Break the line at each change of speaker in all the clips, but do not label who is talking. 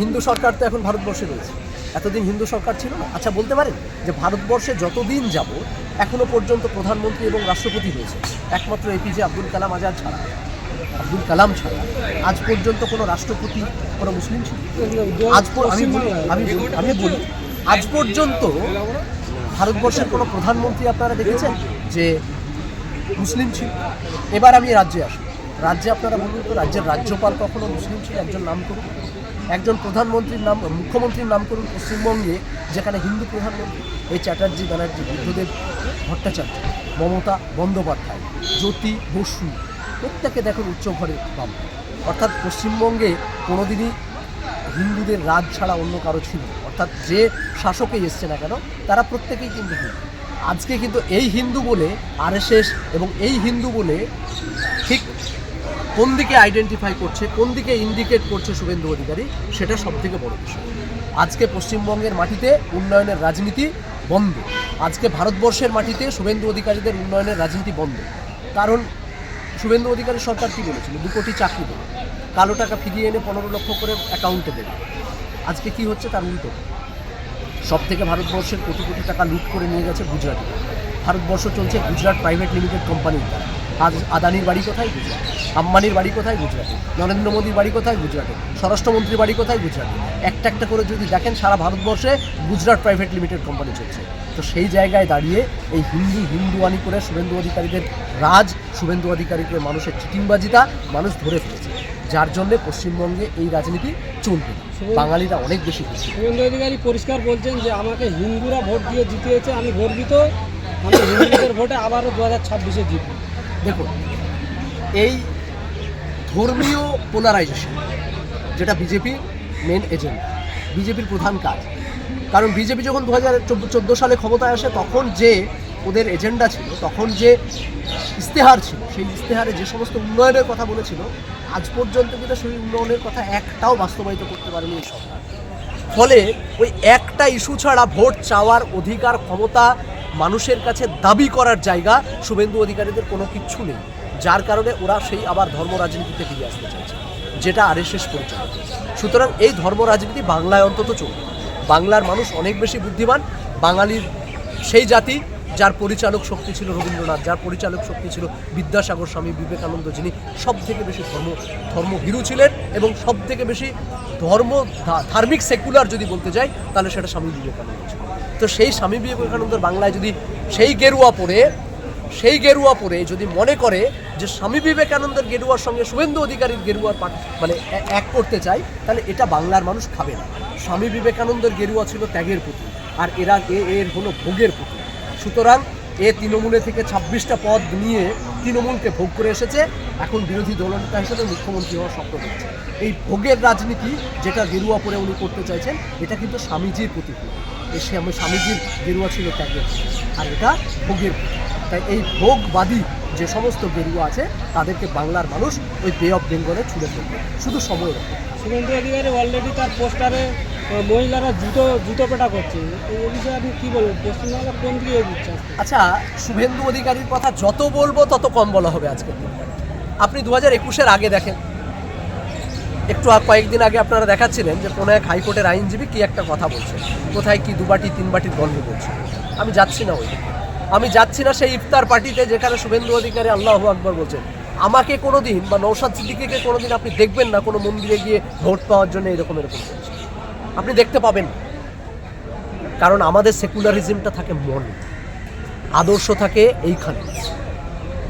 হিন্দু সরকার তো এখন ভারতবর্ষে রয়েছে। এতদিন হিন্দু সরকার ছিল না। আচ্ছা বলতে পারেন যে ভারতবর্ষে যতদিন যাব এখনও পর্যন্ত প্রধানমন্ত্রী এবং রাষ্ট্রপতি হয়েছে, একমাত্র এপিজে আব্দুল কালাম আজাদ ছাড়া, আব্দুল কালাম ছাড়া, আজ পর্যন্ত কোনো রাষ্ট্রপতি, কোনো মুসলিম ছিল আজ আমি আমি আমি বলি, আজ পর্যন্ত ভারতবর্ষের কোনো প্রধানমন্ত্রী আপনারা দেখেছেন যে মুসলিম ছিল? এবার আমি রাজ্যে আসি। রাজ্যে আপনারা বলুন তো, রাজ্যের রাজ্যপাল কখনো মুসলিম ছিল একজন নাম করুন। একজন প্রধানমন্ত্রীর নাম, মুখ্যমন্ত্রীর নাম করুন পশ্চিমবঙ্গে, যেখানে হিন্দু প্রধানমন্ত্রী এই চ্যাটার্জি ব্যানার্জি, বুদ্ধদেব ভট্টাচার্য, মমতা বন্দ্যোপাধ্যায়, জ্যোতি বসু, প্রত্যেকে দেখুন উচ্চ ঘরে বাম। অর্থাৎ পশ্চিমবঙ্গে কোনোদিনই হিন্দুদের রাজ ছাড়া অন্য কারও ছিল অর্থাৎ যে শাসকেই এসছে না কেন, তারা প্রত্যেকেই কিন্তু হিন্দু। আজকে কিন্তু এই হিন্দু বলে, আরএসএস এবং এই হিন্দু বলে ঠিক কোন দিকে আইডেন্টিফাই করছে, কোন দিকে ইন্ডিকেট করছে শুভেন্দু অধিকারী, সেটা সব থেকে বড় বিষয়। আজকে পশ্চিমবঙ্গের মাটিতে উন্নয়নের রাজনীতি বন্ধ। আজকে ভারতবর্ষের মাটিতে শুভেন্দু অধিকারীদের উন্নয়নের রাজনীতি বন্ধ। কারণ শুভেন্দু অধিকারী সরকার কী বলেছিল? দু কোটি চাকরি দেবে। কালো টাকা ফিরিয়ে এনে পনেরো লক্ষ করে অ্যাকাউন্টে দেবে। আজকে কি হচ্ছে তার উল্টো? সব থেকে ভারতবর্ষের কোটি কোটি টাকা লুট করে নিয়ে গেছে গুজরাটে। ভারতবর্ষ চলছে গুজরাট প্রাইভেট লিমিটেড কোম্পানির দ্বারা। আজ আদানির বাড়ি কোথায়? গুজরাট আম্বানির বাড়ি কোথায়? গুজরাটে। নরেন্দ্র মোদীর বাড়ি কোথায়? গুজরাটে। স্বরাষ্ট্রমন্ত্রীর বাড়ি কোথায়? গুজরাটে। একটা একটা করে যদি দেখেন সারা ভারতবর্ষে গুজরাট প্রাইভেট লিমিটেড কোম্পানি চলছে। তো সেই জায়গায় দাঁড়িয়ে এই হিন্দু হিন্দুয়ানি করে শুভেন্দু অধিকারীদের রাজ শুভেন্দু অধিকারীকে মানুষের চিটিংবাজিটা মানুষ ধরে ফেলেছে। যার জন্যে পশ্চিমবঙ্গে এই রাজনীতি চলবে। বাঙালিরা অনেক বেশি
শুভেন্দু অধিকারী পরিষ্কার বলছেন যে আমাকে হিন্দুরা ভোট দিয়ে জিতিয়েছে আমি গর্বিত। আমি হিন্দুদের ভোটে আবারও দু হাজার ছাব্বিশে জিতব।
দেখুন, এই ধর্মীয় পোলারাইজেশন যেটা বিজেপি মেন এজেন্ডা বিজেপির প্রধান কাজ। কারণ বিজেপি যখন দু হাজার চোদ্দ সালে ক্ষমতায় আসে, তখন যে ওদের এজেন্ডা ছিল, তখন যে ইস্তেহার ছিল, সেই ইস্তেহারে যে সমস্ত উন্নয়নের কথা বলেছিল, আজ পর্যন্ত কিন্তু সেই উন্নয়নের কথা একটাও বাস্তবায়িত করতে পারেনি এই সরকার। ফলে ওই একটা ইস্যু ছাড়া ভোট চাওয়ার অধিকার, ক্ষমতা মানুষের কাছে দাবি করার জায়গা শুভেন্দু অধিকারীদের কোনো কিচ্ছু নেই। যার কারণে ওরা সেই আবার ধর্ম রাজনীতিতে ফিরে আসতে চাইছে, যেটা আর এস পরিচালনা সুতরাং এই ধর্ম রাজনীতি বাংলায় অন্তত চলবে। বাংলার মানুষ অনেক বেশি বুদ্ধিমান। বাঙালির সেই জাতি যার পরিচালক শক্তি ছিল রবীন্দ্রনাথ, যার পরিচালক শক্তি ছিল বিদ্যাসাগর স্বামী বিবেকানন্দ, যিনি সব থেকে বেশি ধর্ম, ধর্মভীরু ছিলেন এবং সব থেকে বেশি ধর্ম ধার্মিক সেকুলার যদি বলতে যাই, তাহলে সেটা স্বামী বিবেকানন্দ ছিল তো সেই স্বামী বিবেকানন্দের বাংলায় যদি সেই গেরুয়া পরে সেই গেরুয়া পরে যদি মনে করে যে স্বামী বিবেকানন্দের গেরুয়ার সঙ্গে শুভেন্দু অধিকারীর গেরুয়ার মানে এক করতে চাই, তাহলে এটা বাংলার মানুষ খাবে না। স্বামী বিবেকানন্দের গেরুয়া ছিল ত্যাগের প্রতি আর এরা, এ- এর হলো ভোগের প্রতি সুতরাং এ তৃণমূলে থেকে ছাব্বিশটা পদ নিয়ে তৃণমূলকে ভোগ করে এসেছে, এখন বিরোধী দলনেতা হিসেবে মুখ্যমন্ত্রী হওয়ার স্বপ্ন দেখছে। এই ভোগের রাজনীতি যেটা গেরুয়া পরে উনি করতে চাইছেন, এটা কিন্তু স্বামীজির প্রতিকূল এই স্বামী- স্বামীজির গেরুয়া ছিল ত্যাগের। আর এটা ভোগের তাই এই ভোগবাদী যে সমস্ত গেরুয়া আছে তাদেরকে বাংলার মানুষ ওই বে অফ বেঙ্গলে ছুড়ে ফেলবে। শুধু সময় রাখবে
শুভেন্দু অধিকারী অলরেডি তার পোস্টারে মহিলারা জুতো জুতো পেটা করছে। এই বিষয়ে আপনি কী বলবেন? পশ্চিমবাংলা কোন দিকে এগোচ্ছে?
আচ্ছা শুভেন্দু অধিকারীর কথা যত বলব তত কম বলা হবে আজকে আপনি দু হাজার একুশের আগে দেখেন একটু কয়েকদিন আগে আপনারা দেখাচ্ছিলেন যে কোনো এক হাইকোর্টের আইনজীবী কি একটা কথা বলছে। কোথায় কি দুবাটি তিন বাটির গল্প বলছে। আমি যাচ্ছি না ওই আমি যাচ্ছি না সেই ইফতার পার্টিতে যেখানে শুভেন্দু অধিকারী আল্লাহ আকবর বলছেন। আমাকে কোনো দিন বা নৌসাদ সিদ্দিকিকে কোনো দিন আপনি দেখবেন না কোনো মন্দিরে গিয়ে ভোট পাওয়ার জন্য এরকম এরকম আপনি দেখতে পাবেন কারণ আমাদের সেকুলারিজমটা থাকে মনে। আদর্শ থাকে এইখানে।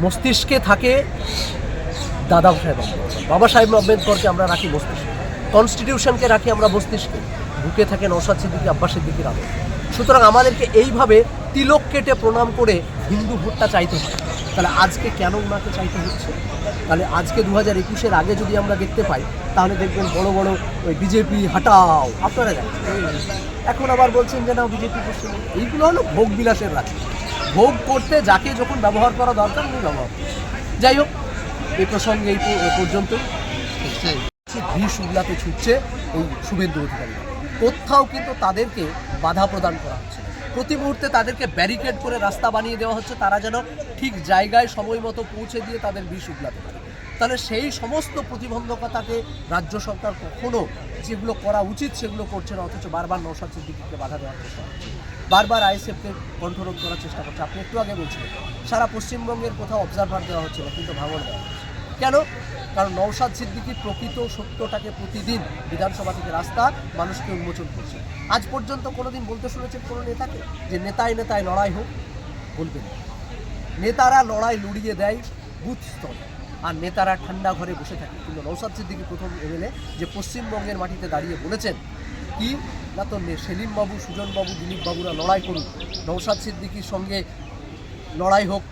মস্তিষ্কে থাকে দাদা সাহেব বাবা সাহেব আম্বেদকরকে আমরা রাখি মস্তিষ্কে। কনস্টিটিউশনকে রাখি আমরা মস্তিষ্কে। বুকে থাকে নৌসাদ সিদ্দিকি আব্বাস সিদ্দিকির আদর। সুতরাং আমাদেরকে এইভাবে তিলক কেটে প্রণাম করে হিন্দু ভোটটা চাইতে হয় তাহলে আজকে কেন ওনাকে চাইতে হচ্ছে? তাহলে আজকে দু হাজার একুশের আগে যদি আমরা দেখতে পাই, তাহলে দেখবেন বড় বড় ওই বিজেপি, হাটাও, আপনারা জানেন। এখন আবার বলছেন যে না, বিজেপি করছে এইগুলো হলো ভোগ বিলাসের রাজনীতি। ভোগ করতে যাকে যখন ব্যবহার করা দরকার উনি ব্যবহার যাই হোক এই প্রসঙ্গে এই পর্যন্ত। বিষ উগলাতে ছুটছে এই শুভেন্দু অধিকারী। কোথাও কিন্তু তাদেরকে বাধা প্রদান করা হচ্ছে। প্রতি মুহূর্তে তাদেরকে ব্যারিকেড করে রাস্তা বানিয়ে দেওয়া হচ্ছে। তারা যেন ঠিক জায়গায় সময় মতো পৌঁছে দিয়ে তাদের বিষ উগলাতে পারে তাহলে সেই সমস্ত প্রতিবন্ধকতাকে রাজ্য সরকার কখনো যেগুলো করা উচিত সেগুলো করছে না অথচ বারবার নৌসাদ সিদ্দিকিকে বাধা দেওয়ার চেষ্টা করছে। বারবার আইএসএফকে কণ্ঠরোধ করার চেষ্টা করছে। আপনি একটু আগে বলছিলেন সারা পশ্চিমবঙ্গের কোথাও অবজারভার দেওয়া হচ্ছে না কিন্তু ভাঙন দেওয়া কেন? কারণ নৌসাদ সিদ্দিকি প্রকৃত সত্যটাকে প্রতিদিন বিধানসভা থেকে রাস্তা মানুষকে উন্মোচন করছে। আজ পর্যন্ত কোনোদিন বলতে শুনেছেন কোনো নেতাকে যে নেতায় নেতায় লড়াই হোক, বলবেন নেতারা লড়াই লড়িয়ে দেয় বুথ স্তরে, আর নেতারা ঠান্ডা ঘরে বসে থাকে। কিন্তু নৌসাদ সিদ্দিকি প্রথম এমএলএ যে পশ্চিমবঙ্গের মাটিতে দাঁড়িয়ে বলেছেন, কি? না তো সেলিমবাবু, সুজনবাবু, দিলীপবাবুরা লড়াই করুন নৌসাদ সিদ্দিকির সঙ্গে লড়াই হোক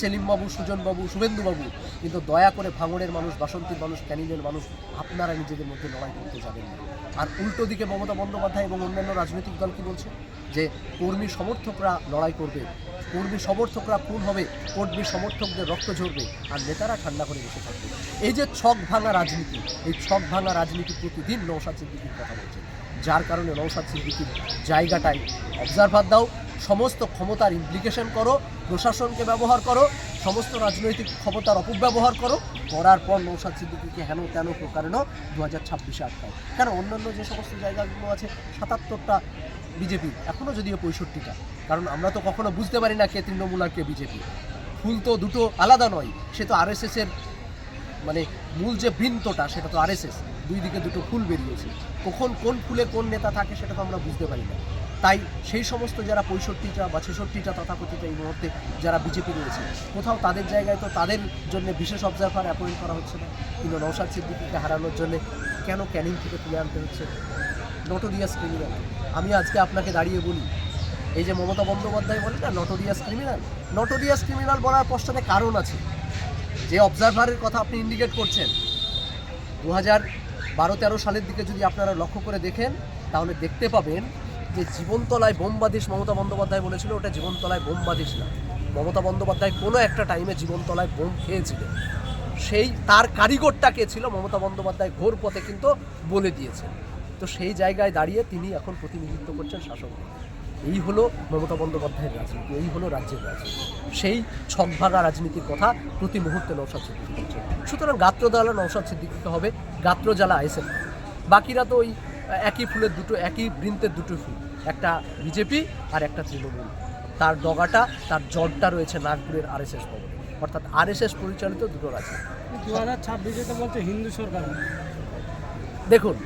সেলিমবাবু, সুজনবাবু, শুভেন্দুবাবু, কিন্তু দয়া করে ভাঙড়ের মানুষ, বাসন্তীর মানুষ ক্যানিনের মানুষ, আপনারা নিজেদের মধ্যে লড়াই করতে যাবেন না। আর উল্টো দিকে মমতা বন্দ্যোপাধ্যায় এবং অন্যান্য রাজনৈতিক দল কি বলছে? যে কর্মী সমর্থকরা লড়াই করবে। কর্মী সমর্থকরা খুন হবে, কর্মী সমর্থকদের রক্ত ঝরবে, আর নেতারা ঠান্ডা করে বসে থাকবে। এই যে ছক ভাঙা রাজনীতি, এই ছক ভাঙা রাজনীতি প্রতিদিন নৌসাদ সিদ্দিকির কথা বলছে। যার কারণে নৌসাদ সিদ্দিকির জায়গাটায় অবজারভার দাও সমস্ত ক্ষমতার ইমপ্লিকেশন করো, প্রশাসনকে ব্যবহার করো, সমস্ত রাজনৈতিক ক্ষমতার অপব্যবহার করো, করার পর নৌসাদ সিদ্দিকিকে হেন তেন প্রকারেণ দু হাজার ছাব্বিশে আটকায় কেন? অন্যান্য যে সমস্ত জায়গাগুলো আছে, সাতাত্তরটা বিজেপি এখনও যদিও পঁয়ষট্টিটা। কারণ আমরা তো কখনো বুঝতে পারি না কে তৃণমূল আর কে বিজেপি। ফুল তো দুটো আলাদা নয়, সে তো আরএসএসের মানে মূল যে বৃন্তটা, সেটা তো আরএসএস। দুই দিকে দুটো ফুল বেরিয়েছে। কখন কোন ফুলে কোন নেতা থাকে, সেটা তো আমরা বুঝতে পারি না। তাই সেই সমস্ত যারা পঁয়ষট্টিটা বা ছেষট্টিটা তথাকথিত এই মুহূর্তে যারা বিজেপি রয়েছে, কোথাও তাদের জায়গায় তো তাদের জন্য বিশেষ অবজারভার অ্যাপয়েন্ট করা হচ্ছে না। কিন্তু নৌসাদ সিদ্দিকিকে হারানোর জন্য কেন ক্যানিং থেকে তুলে আনতে হচ্ছে? নটোরিয়াস ক্রিমিনাল আমি আজকে আপনাকে দাঁড়িয়ে বলি, এই যে মমতা বন্দ্যোপাধ্যায় বলে না নটোরিয়াস ক্রিমিনাল নটোরিয়াস ক্রিমিনাল বলার পশ্চাতে কারণ আছে। যে অবজারভারের কথা আপনি ইন্ডিকেট করছেন দু হাজার বারো তেরো সালের দিকে যদি আপনারা লক্ষ্য করে দেখেন, তাহলে দেখতে পাবেন যে জীবনতলায় বোমবাদিস মমতা বন্দ্যোপাধ্যায় বলেছিল, ওটা জীবনতলায় বোমবাদিস না। মমতা বন্দ্যোপাধ্যায় কোনো একটা টাইমে জীবনতলায় বোম খেয়েছিলেন। সেই, তার কারিগরটা কে ছিল? মমতা বন্দ্যোপাধ্যায় ঘোর পথে কিন্তু বলে দিয়েছে তো সেই জায়গায় দাঁড়িয়ে তিনি এখন প্রতিনিধিত্ব করছেন শাসক এই হলো মমতা বন্দ্যোপাধ্যায়ের রাজনীতি, এই হলো রাজ্যের রাজনীতি। সেই ছকভাগা রাজনীতির কথা প্রতি মুহূর্তে নৌসাদ সিদ্দিকি করছে সুতরাং গাত্র জ্বালা নৌসাদ সিদ্দিকিকে হবে গাত্র জ্বালা আইসেন বাকিরা তো ওই একই ফুলের দুটো একই বৃন্তের দুটো ফুল একটা বিজেপি আর একটা তৃণমূল। তার ডগাটা তার জটটা রয়েছে নাগপুরের আর এস এস ভবনে। অর্থাৎ আর এস এস পরিচালিত দুটো রাজ্য।
দু হাজার ছাব্বিশে তো বলছে হিন্দু সরকার।
দেখুন